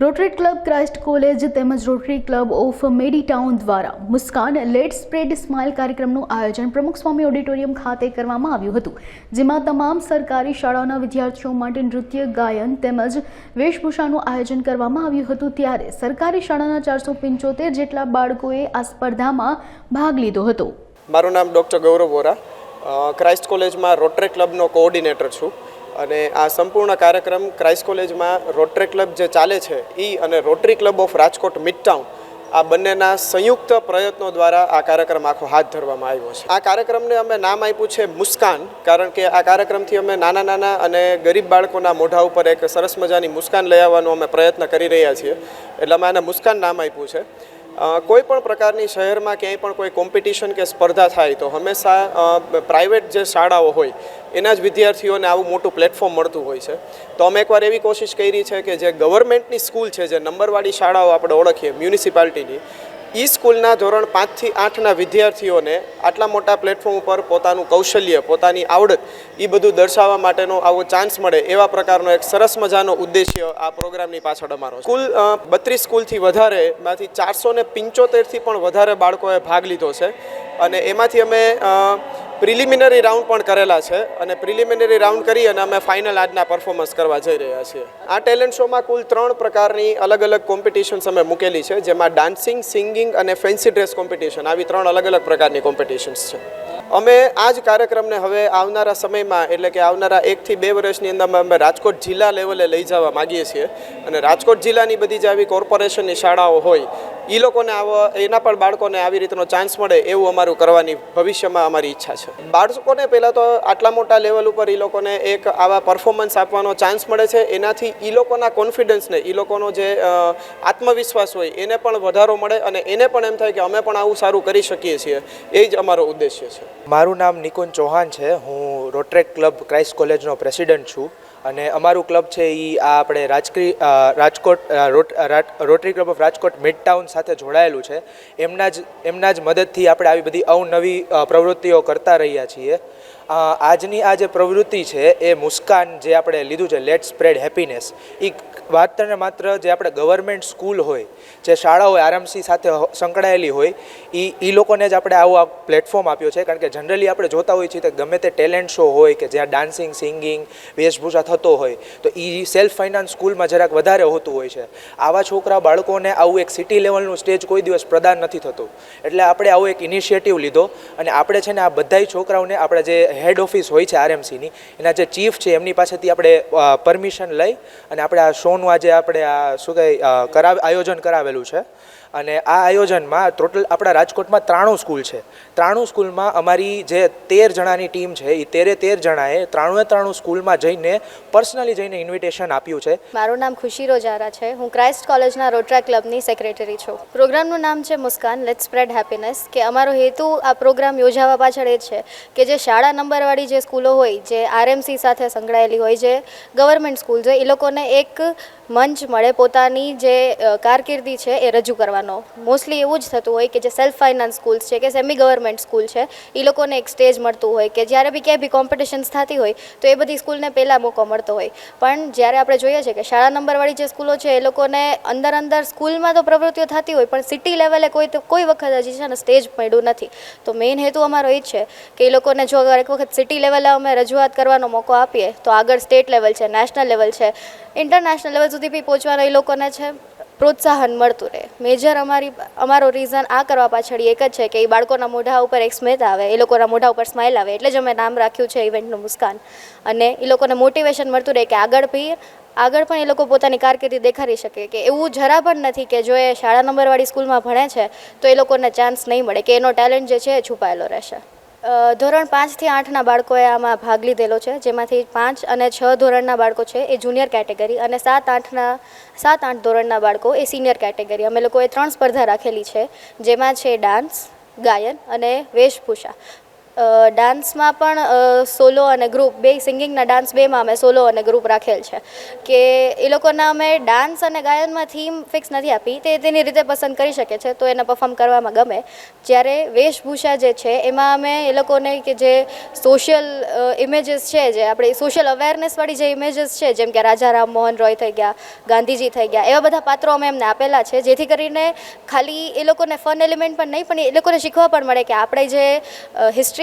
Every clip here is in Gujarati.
રોટરી ક્લબ ક્રાઇસ્ટ કોલેજ તેમજ રોટરી ક્લબ ઓફ મેડીટાઉન દ્વારા મુસ્કાન લેટ સ્પ્રેડ સ્માઇલ કાર્યક્રમનું આયોજન પ્રમુખ સ્વામી ઓડિટોરિયમ ખાતે કરવામાં આવ્યું હતું, જેમાં તમામ સરકારી શાળાઓના વિદ્યાર્થીઓ માટે નૃત્ય, ગાયન તેમજ વેશભૂષાનું આયોજન કરવામાં આવ્યું હતું. ત્યારે સરકારી શાળાના ચારસો પંચોતેર જેટલા બાળકોએ આ સ્પર્ધામાં ભાગ લીધો હતો. મારું નામ ડૉક્ટર ગૌરવ વોરા. ક્રાઇસ્ટ કોલેજમાં રોટરી ક્લબનો કોઓર્ડિનેટર છું. અને આ સંપૂર્ણ કાર્યક્રમ ક્રાઇસ્ટ કોલેજમાં રોટરી ક્લબ જે ચાલે છે એ અને Rotary Club of Rajkot Midtown, આ બંનેના સંયુક્ત પ્રયત્નો દ્વારા આ કાર્યક્રમ આખો હાથ ધરવામાં આવ્યો છે. આ કાર્યક્રમને અમે નામ આપ્યું છે મુસ્કાન, કારણ કે આ કાર્યક્રમથી અમે નાના નાના અને ગરીબ બાળકોના મોઢા ઉપર એક સરસ મજાની મુસ્કાન લઈ આવવાનો અમે પ્રયત્ન કરી રહ્યા છીએ. એટલે અમે આને મુસ્કાન નામ આપ્યું છે. કોઈ પણ પ્રકારની શહેરમાં ક્યાંય પણ કોઈ કોમ્પિટિશન કે સ્પર્ધા થાય તો હંમેશા પ્રાઇવેટ જે શાળાઓ હોય, એના જ વિદ્યાર્થીઓને આવું મોટું પ્લેટફોર્મ મળતું હોય છે. તો અમે એકવાર એવી કોશિશ કરી છે કે જે ગવર્મેન્ટની સ્કૂલ છે, જે નંબરવાળી શાળાઓ આપણે ઓળખીએ મ્યુનિસિપાલિટીની ઈ સ્કૂલના ધોરણ પાંચથી આઠના વિદ્યાર્થીઓને આટલા મોટા પ્લેટફોર્મ ઉપર પોતાનું કૌશલ્ય, પોતાની આવડત એ બધું દર્શાવવા માટેનો આવો ચાન્સ મળે એવા પ્રકારનો એક સરસ મજાનો ઉદ્દેશ્ય આ પ્રોગ્રામની પાછળ અમારો. સ્કૂલ બત્રીસ સ્કૂલથી વધારે, માંથી ચારસો ને પંચોતેરથી પણ વધારે બાળકોએ ભાગ લીધો છે અને એમાંથી અમે પ્રિલિમિનરી રાઉન્ડ પણ કરેલા છે અને પ્રિલિમિનરી રાઉન્ડ કરી અને અમે ફાઇનલ આજના પરફોર્મન્સ કરવા જઈ રહ્યા છીએ. આ ટેલેન્ટ શોમાં કુલ ત્રણ પ્રકારની અલગ અલગ કોમ્પિટિશન્સ અમે મૂકેલી છે, જેમાં ડાન્સિંગ સિંગિંગ અને ફેન્સી ડ્રેસ કોમ્પિટિશન આવી ત્રણ અલગ અલગ પ્રકારની કોમ્પિટિશન્સ છે. અમે આ જ કાર્યક્રમને હવે આવનારા સમયમાં, એટલે કે આવનારા એકથી બે વર્ષની અંદર અમે રાજકોટ જિલ્લા લેવલે લઈ જવા માગીએ છીએ. અને રાજકોટ જિલ્લાની બધી જે આવી કોર્પોરેશનની શાળાઓ હોય એ લોકોને આવો, એના પણ બાળકોને આવી રીતનો ચાન્સ મળે એવું અમારું કરવાની ભવિષ્યમાં અમારી ઈચ્છા છે. બાળકોને પહેલાં તો આટલા મોટા લેવલ ઉપર એ લોકોને એક આવા પરફોર્મન્સ આપવાનો ચાન્સ મળે છે. એનાથી એ લોકોના કોન્ફિડન્સને એ લોકોનો જે આત્મવિશ્વાસ હોય, એને પણ વધારો મળે અને એને પણ એમ થાય કે અમે પણ આવું સારું કરી શકીએ છીએ. એ જ અમારો ઉદ્દેશ્ય છે. મારું નામ નિકુંજ ચૌહાણ છે. હું રોટરેક ક્લબ ક્રાઇસ્ટ કોલેજનો પ્રેસિડન્ટ છું અને અમારું ક્લબ છે એ આ આપણે રાજકીય Rajkot Rotary Club of Rajkot Midtown સાથે જોડાયેલું છે. એમના જ એમના જ મદદથી આપણે આવી બધી અવનવી પ્રવૃત્તિઓ કરતા રહ્યા છીએ. આજની આ જે પ્રવૃત્તિ છે એ મુસ્કાન જે આપણે લીધું છે લેટ સ્પ્રેડ હેપીનેસ એ માત્ર ને માત્ર જે આપણે ગવર્મેન્ટ સ્કૂલ હોય, જે શાળાઓ આરએમસી સાથે સંકળાયેલી હોય એ એ લોકોને જ આપણે આવો આ પ્લેટફોર્મ આપ્યો છે. કારણ કે જનરલી આપણે જોતા હોઈએ છીએ કે ગમે તે ટેલેન્ટ શો હોય કે જ્યાં ડાન્સિંગ સિંગિંગ વેશભૂષા થતો હોય, તો એ સેલ્ફ ફાઇનાન્સ સ્કૂલમાં જરાક વધારે હોતું હોય છે. આવા છોકરા બાળકોને આવું એક સિટી લેવલનું સ્ટેજ કોઈ દિવસ પ્રદાન નથી થતું. એટલે આપણે આવો એક ઇનિશિયેટિવ લીધો અને આપણે છે ને આ બધાય છોકરાઓને આપણે જે હેડ ઓફિસ હોય છે આરએમસીની એના જે ચીફ છે, એમની પાસેથી આપણે પરમિશન લઈ અને આપણે આ શોનું આજે આપણે આ શું કહે કરાવ, આયોજન કરાવેલું છે. અને આ આયોજનમાં ટોટલ આપણા રાજકોટમાં ત્રાણું સ્કૂલ છે. ત્રાણું સ્કૂલમાં અમારી જે તેર જણાની ટીમ છે એ તેરે તેર જણાએ ત્રાણુએ ત્રાણું સ્કૂલમાં જઈને પર્સનલી જઈને ઇન્વિટેશન આપ્યું છે. મારું નામ ખુશી રોજારા છે. હું ક્રાઇસ્ટ કોલેજના રોટરા ક્લબની સેક્રેટરી છું. પ્રોગ્રામનું નામ છે મુસ્કાન લેટ સ્પ્રેડ હેપીનેસ કે અમારો હેતુ આ પ્રોગ્રામ યોજાવા પાછળ એ છે કે જે શાળા નંબરવાળી જે સ્કૂલો હોય, જે આરએમસી સાથે સંકળાયેલી હોય, જે ગવર્મેન્ટ સ્કૂલ છે એ લોકોને એક મંચ મળે પોતાની જે કારકિર્દી છે એ રજૂ કરવાનો. મોસ્ટલી એવું જ થતું હોય કે જે સેલ્ફ ફાઇનાન્સ સ્કૂલ્સ છે કે સેમી ગવર્મેન્ટ સ્કૂલ છે એ લોકોને એક સ્ટેજ મળતું હોય કે જ્યારે બી ક્યાંય બી કોમ્પિટિશન્સ થતી હોય, તો એ બધી સ્કૂલને પહેલાં મોકો મળતો હોય. પણ જ્યારે આપણે જોઈએ છે કે શાળા નંબરવાળી જે સ્કૂલો છે, એ લોકોને અંદર અંદર સ્કૂલમાં તો પ્રવૃત્તિઓ થતી હોય, પણ સિટી લેવલે કોઈ તો, કોઈ વખત હજી છે ને સ્ટેજ મળ્યું નથી. તો મેઇન હેતુ અમારો એ જ છે કે એ લોકોને જો એક વખત સિટી લેવલે અમે રજૂઆત કરવાનો મોકો આપીએ, તો આગળ સ્ટેટ લેવલ છે નેશનલ લેવલ છે. ઇન્ટરનેશનલ લેવલ સુધી બી પહોંચવાનો એ લોકોને છે, પ્રોત્સાહન મળતું રહે. મેજર અમારી, અમારો રીઝન આ કરવા પાછળ એક જ છે કે એ બાળકોના મોઢા ઉપર એક સ્મિત આવે, એ લોકોના મોઢા ઉપર સ્માઇલ આવે, એટલે જ અમે નામ રાખ્યું છે ઇવેન્ટનું મુસ્કાન. અને એ લોકોને મોટિવેશન મળતું રહે કે આગળ બી, આગળ પણ એ લોકો પોતાની કારકિર્દી દેખાડી શકે કે એવું જરા પણ નથી કે જો એ શાળા નંબરવાળી સ્કૂલમાં ભણે છે, તો એ લોકોને ચાન્સ નહીં મળે કે એનો ટેલેન્ટ જે છે એ છુપાયેલો રહેશે. ધોરણ પાંચથી આઠના બાળકોએ આમાં ભાગ લીધેલો છે, જેમાંથી પાંચ અને છ ધોરણના બાળકો છે, એ જુનિયર કેટેગરી અને સાત આઠના, સાત આઠ ધોરણના બાળકો એ સિનિયર કેટેગરી. અમે લોકોએ ત્રણ સ્પર્ધા રાખેલી છે, જેમાં છે ડાન્સ, ગાયન અને વેશભૂષા. ડાન્સમાં પણ સોલો અને ગ્રુપ, બે સિંગિંગના ડાન્સ બેમાં અમે સોલો અને ગ્રુપ રાખેલ છે. કે એ લોકોના અમે ડાન્સ અને ગાયનમાં થીમ ફિક્સ નથી આપી, તે તેની રીતે પસંદ કરી શકે છે, તો એને પરફોર્મ કરવામાં ગમે. જ્યારે વેશભૂષા જે છે, એમાં અમે એ લોકોને કે જે સોશિયલ ઇમેજીસ છે, જે આપણે સોશિયલ અવેરનેસવાળી જે ઇમેજીસ છે, જેમ કે રાજા રામ મોહન રોય થઈ ગયા, ગાંધીજી થઈ ગયા, એવા બધા પાત્રો અમે એમને આપેલા છે, જેથી કરીને ખાલી એ લોકોને ફન એલિમેન્ટ પણ નહીં, પણ એ લોકોને શીખવા પણ મળે કે આપણે જે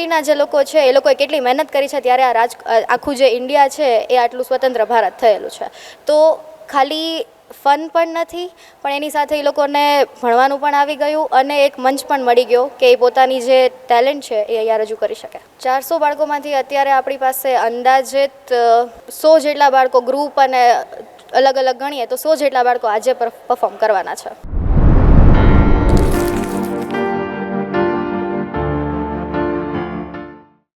હિસ્ટ્રીના જે લોકો છે, એ લોકોએ કેટલી મહેનત કરી છે, ત્યારે આ રાજ, આખું જે ઇન્ડિયા છે, એ આટલું સ્વતંત્ર ભારત થયેલું છે. તો ખાલી ફન પણ નથી, પણ એની સાથે એ લોકોને ભણવાનું પણ આવી ગયું અને એક મંચ પણ મળી ગયો કે એ પોતાની જે ટેલેન્ટ છે, એ અહીંયા રજૂ કરી શકે. ચારસો બાળકોમાંથી અત્યારે આપણી પાસે અંદાજિત સો જેટલા બાળકો ગ્રુપ અને અલગ અલગ ગણીએ તો સો જેટલા બાળકો આજે પરફોર્મ કરવાના છે.